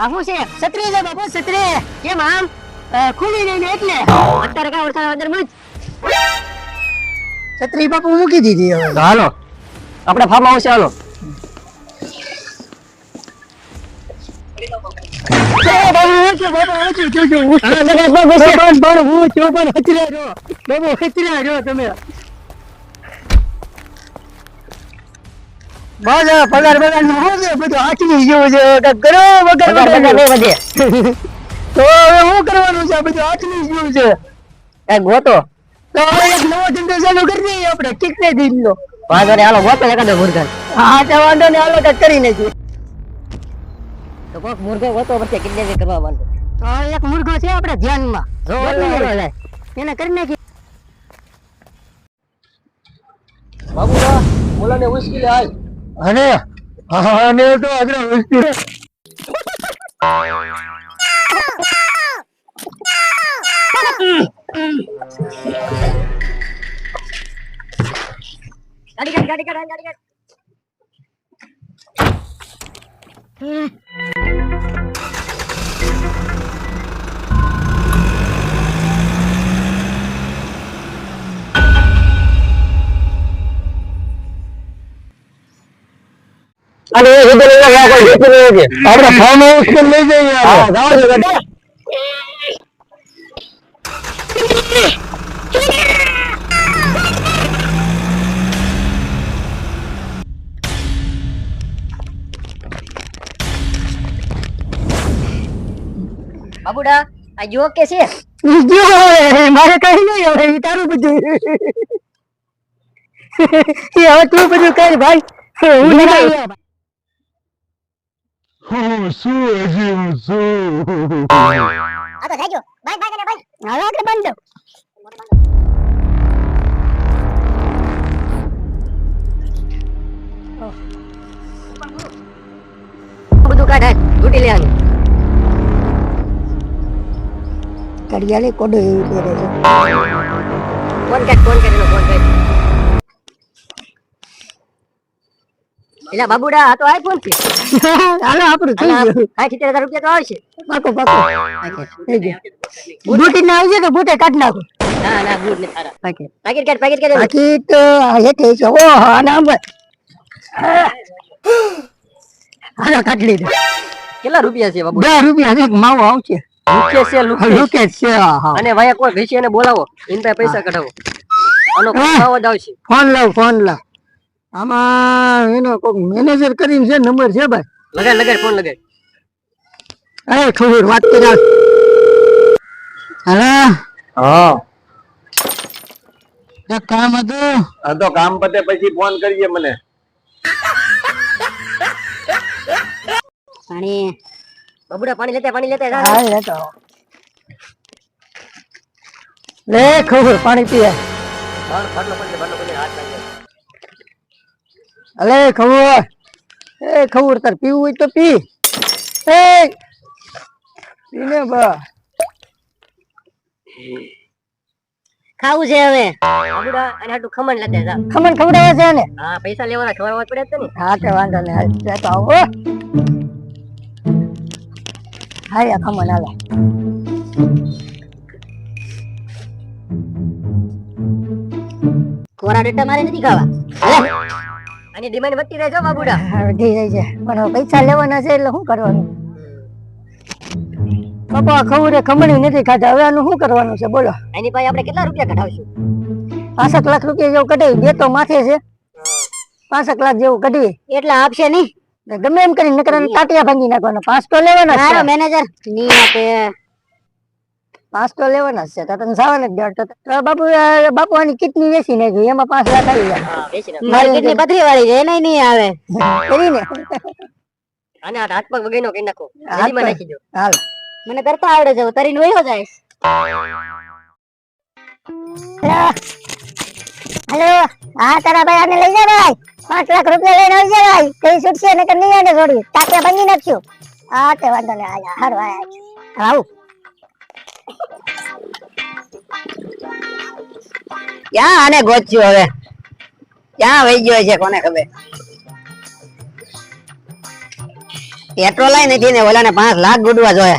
આ શું છે છત્રી છે બાપુ છત્રી કેમ આમ ખુલી નહીં એટલે અત્યારે કાંઈ વરસાદ અંદર મજ છત્રી બાપુ મૂકી દીધી હવે હાલો આપણે ફાર્મ હાઉસ હાલો બસ હવે પગાર બગારનું શું છે? બધું આટલી જેવું છે. કે કરો વગર વગર નહીં વધે. તો હવે શું કરવાનું છે? બધું આટલી જેવું છે. એ ગોતો. તો હવે એક નવો ધંધો ચાલુ કરી દઈએ આપણે. ઠીક ને દિનનો વાંધો ને હાલો ગોતો એકાદો મુર્ગન. હા તો વાંધો ને હાલો કઈ કરી નાખીએ. તો કોક મુર્ગો ગોતો પછી કિડનેપિંગ કરવા માંડો તો એક મુર્ગો છે આપણે ધ્યાનમાં. જો. એને કરી નાખી બાબુ બોલાને ઉશ્કેલે હાલ અને અને તો આગળ વસ્તી ગાડી કાઢ ગાડી કાઢ ગાડી આપણે ફાર્મ હાઉસ પર લઈ જઈએ હા જાઓ છો બેટા બાબુડા આ જો કે છે જો હવે, મારે કઈ નહીં હવે ઈ તારું બધું એ હવે તું બધું કર ભાઈ હું નહીં કરું. આ તો જાજો. બાય બાય ને બાય. હાલો આગળ બંધ બધું કાઢ લૂંટી લેવાનું. કડિયાલે કોડો એવું કરે છે. કોણ કાઢ કોણ કાઢ કોણ કાઢ. એલા બાબુડા આ તો આઈફોન છે. હાલો આપણું થઈ ગયું. આ સિત્તેર હજાર રૂપિયા તો આવશે. પાકો પાકો. થઈ ગયો. બુટી ના આવજે તો બુટે કાઢ નાખો. ના ના બૂટ ને સારા પાકે. પાકેટ કાઢ પાકેટ કાઢ. આ હેઠે છે. ઓહો આના આમ હાલો કાઢ લીધો. કેટલા રૂપિયા છે બાબુ 10 રૂપિયા છે માવો આવશે. લુકે છે લુકે. છે અને ભાઈ કોઈ ઘસી એને બોલાવો. એન પાસે પૈસા કઢાવો. આનો હા. જ આવશે. ફોન લાવ ફોન લાવ. આમાં એનો કોક મેનેજર કરીને છે નંબર છે ભાઈ. લગાડ લગાડ ફોન લગાડ. અરે ખબર વાત કરી હા હા. એક કામ હતું. આ તો કામ પતે પછી ફોન કરીએ મને. પાણી બબુડા પાણી લેતા પાણી લેતા હા લેતો લે ખબર પાણી પીએ. બાર બાટલો પડે બાટલો પડે હાથ લાગે અલે ખબર એ ખબર તાર પીવું હોય તો પી. એ પીને બા. ખાવું છે હવે. અને હાટું ખમણ લેતા જા. ખમણ ખવડાવે છે ને હા પૈસા લેવાના ખવડાવવા પડે છે ને. હા તે વાંધો નહીં. હાલ તો આવો હા. યા ખમણ હાલે. કોરા ડેટા મારે નથી ખાવા. આની ડિમાન્ડ વધતી રહેજો બાબુડા. થઈ જાય છે. પણ પૈસા લેવાના છે એટલે શું કરવાનું? પપ્પા ખબર ખમણી નથી ખાતા. હવે આનું શું કરવાનું છે? બોલો. એની પાસે આપણે કેટલા રૂપિયા કઢાવશું? પાંસઠ લાખ રૂપિયા જેવું કઢાવી બે તો માથે છે. પાંસઠ લાખ જેવું કઢવી એટલે આપશે નહીં. ગમે એમ કરીને નકર તાટિયા ભાંગી નાખવાના. પાંચ તો લેવાના મેનેજર નહીં આપે. પાંચ તો લેવાના છે. તો તને સાવન જ જડતો તો બાપુ બાપુ આની કેટલી વેચી નાખી. એમાં પાંચ લાખ આવી જાય મારી કેટલી પથરી વાળી છે. એને નહીં આવે. કરીને અને આ હાથ પગ વગેરેનો કહી નાખો. નદીમાં નાખી દો. હાલ. મને તરતા આવડે છે. તરીને વયો જાય હેલો. હા તારા ભાઈ આને લઈ જા ભાઈ. પાંચ લાખ રૂપિયા લઈને આવી જા ભાઈ. કઈ છૂટશે નકર નહીં આને છોડી તાટિયા બની નાખ્યો. હા તે વાંધો નહીં. આજા હારું આયા આવું. ક્યાં આને ગોચ્યું હવે? ક્યાં વહી ગયો છે કોને ખબર? પેટ્રોલ નથી ને ઓલાને પાંચ લાખ ગુડવા જોઈએ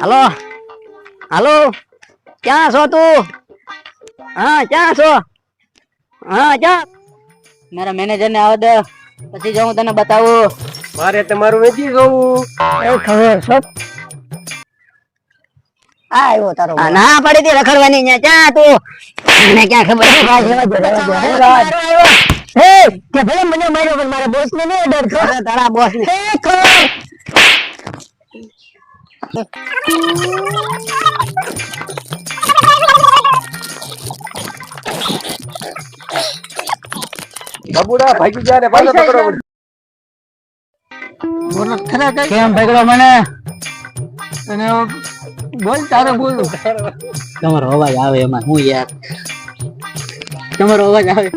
હાલો? હાલો? ક્યાં છો તું? હા ક્યાં છો? હા ક્યાં? મારા મેનેજર ને આવો દે. પછી જો હું તને બતાવું. મારે તમારું વેચી જોવું. ખબર આ આવ્યો તારો ના પડી હતી રખડવાની ન્યા ક્યાં તું? મને ક્યાં ખબર છે? હે કે ભલે મને માર્યો પણ મારા બોસ ને નહીં ડર ખો તારા બોસ ને એ ખો બબુડા ભાગી ગયા ને પાછો પકડો. કેમ પકડો મને? અને બોલ તારે બોલ તમારો અવાજ આવે એમાં હું યાર તમારો અવાજ આવે